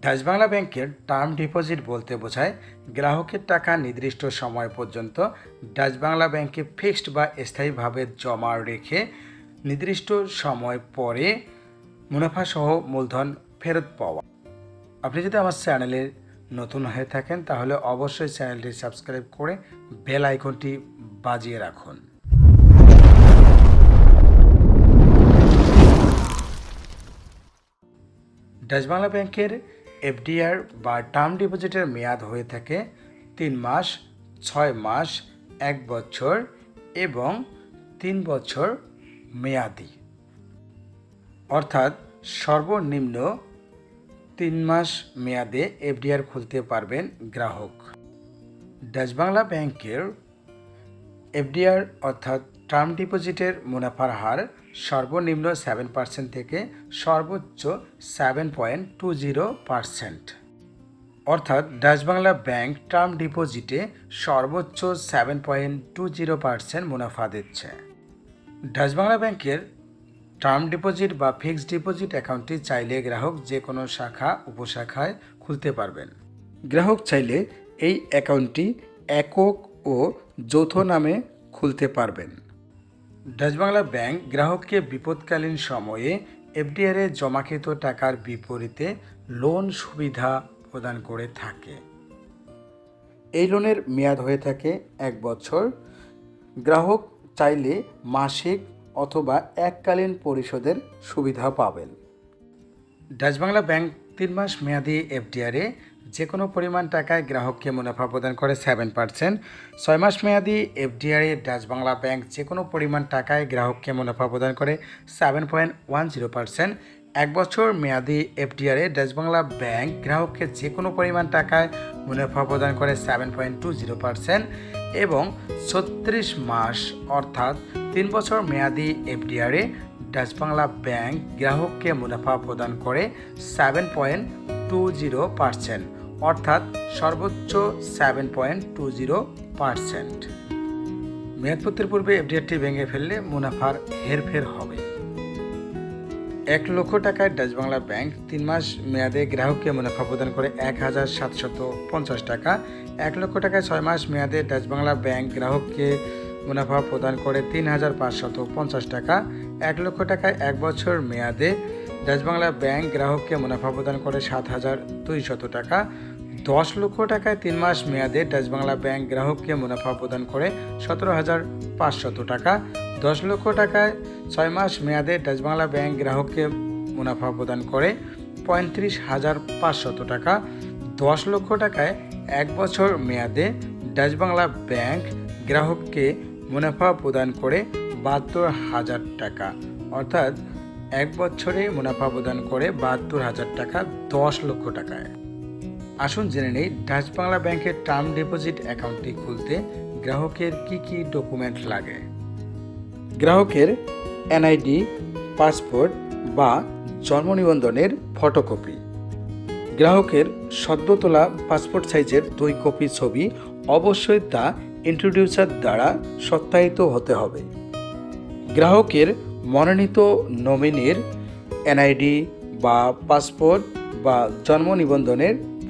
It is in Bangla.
ডাচ বাংলা ব্যাংকের টার্ম ডিপোজিট বলতে বোঝায় গ্রাহকের টাকা নির্দিষ্ট সময় পর্যন্ত ডাচ বাংলা ব্যাংকে ফিক্সড বা স্থায়ীভাবে জমা রেখে নির্দিষ্ট সময় পরে মুনাফাসহ মূলধন ফেরত পাওয়া। আপনি যদি আমার চ্যানেলে নতুন হয়ে থাকেন, তাহলে অবশ্যই চ্যানেলটি সাবস্ক্রাইব করে বেল আইকনটি বাজিয়ে রাখুন। ডাচ বাংলা ব্যাংকের এফডিআর বা টার্ম ডিপোজিটের মেয়াদ হয়ে থাকে তিন মাস, ছয় মাস, এক বছর এবং তিন বছর মেয়াদি। অর্থাৎ সর্বনিম্ন তিন মাস মেয়াদে এফডিআর খুলতে পারবেন গ্রাহক। ডাচ বাংলা ব্যাংকের এফডিআর অর্থাৎ টার্ম ডিপোজিটের মুনাফার হার সর্বনিম্ন সেভেন পার্সেন্ট থেকে সর্বোচ্চ seven point two zero percent. অর্থাৎ ডাচ বাংলা ব্যাংক টার্ম ডিপোজিটে সর্বোচ্চ seven point two zero percent মুনাফা দিচ্ছে। ডাচ বাংলা ব্যাংকের টার্ম ডিপোজিট বা ফিক্সড ডিপোজিট অ্যাকাউন্টটি চাইলে গ্রাহক যে কোনো শাখা, উপশাখায় খুলতে পারবেন। গ্রাহক চাইলে এই অ্যাকাউন্টটি একক ও যৌথ নামে খুলতে পারবেন। বাংলা ব্যাংক গ্রাহককে বিপদকালীন সময়ে এফডিআরে জমাকৃত টাকার বিপরীতে লোন সুবিধা প্রদান করে থাকে। এই লোনের মেয়াদ হয়ে থাকে এক বছর। গ্রাহক চাইলে মাসিক অথবা এককালীন পরিশোধের সুবিধা পাবেন। বাংলা ব্যাংক তিন মাস মেয়াদি এফডিআরে যে কোনো পরিমাণ টাকায় গ্রাহককে মুনাফা প্রদান করে সেভেন পার্সেন্ট। ছয় মাস মেয়াদি এফডিআরে ডাচ বাংলা ব্যাংক যে কোনো পরিমাণ টাকায় গ্রাহককে মুনাফা প্রদান করে seven point one zero percent. এক বছর মেয়াদি এফডিআরে বাংলা ব্যাংক গ্রাহককে যে কোনো পরিমাণ টাকায় মুনাফা প্রদান করে seven point two zero percent এবং ছত্রিশ মাস অর্থাৎ তিন বছর মেয়াদি এফডিআরে বাংলা ব্যাংক গ্রাহককে মুনাফা প্রদান করে seven point two zero percent. অর্থাৎ সর্বোচ্চ seven point two zero percent মেয়াদপত্রের পূর্বে এফডিআরটি ভেঙে ফেললে মুনাফার হেরফের হবে। এক লক্ষ টাকায় ডাচ বাংলা ব্যাংক তিন মাস মেয়াদে গ্রাহককে মুনাফা প্রদান করে এক হাজার সাতশত পঞ্চাশ টাকা। এক লক্ষ টাকায় ছয় মাস মেয়াদে ডাচ বাংলা ব্যাংক গ্রাহককে মুনাফা প্রদান করে তিন হাজার পাঁচশত পঞ্চাশ টাকা। এক লক্ষ টাকায় এক বছর মেয়াদে ডাচ বাংলা ব্যাংক গ্রাহককে মুনাফা প্রদান করে সাত হাজার দুইশত টাকা। দশ লক্ষ টাকায় তিন মাস মেয়াদে ডাচ বাংলা ব্যাংক গ্রাহককে মুনাফা প্রদান করে সতেরো হাজার পাঁচশত টাকা। দশ লক্ষ টাকায় ছয় মাস মেয়াদে ডাচ বাংলা ব্যাংক গ্রাহককে মুনাফা প্রদান করে পঁয়ত্রিশ হাজার পাঁচশত টাকা। দশ লক্ষ টাকায় এক বছর মেয়াদে ডাচ বাংলা ব্যাংক গ্রাহককে মুনাফা প্রদান করে বাহাত্তর হাজার টাকা। অর্থাৎ এক বছরে মুনাফা প্রদান করে বাহাত্তর হাজার টাকা দশ লক্ষ টাকায়। আসুন জেনে নেই, ডাচ বাংলা ব্যাংকের টার্ম ডিপোজিট অ্যাকাউন্টটি খুলতে গ্রাহকের কি কি ডকুমেন্ট লাগে? গ্রাহকের এনআইডি, পাসপোর্ট বা জন্ম নিবন্ধনের ফটোকপি। গ্রাহকের সদ্য তোলা পাসপোর্ট সাইজের দুই কপি ছবি অবশ্যই তা ইন্ট্রোডিউসার দ্বারা সত্যায়িত হতে হবে। গ্রাহকের মনোনীত নমিনির এনআইডি বা পাসপোর্ট বা জন্ম নিবন্ধনের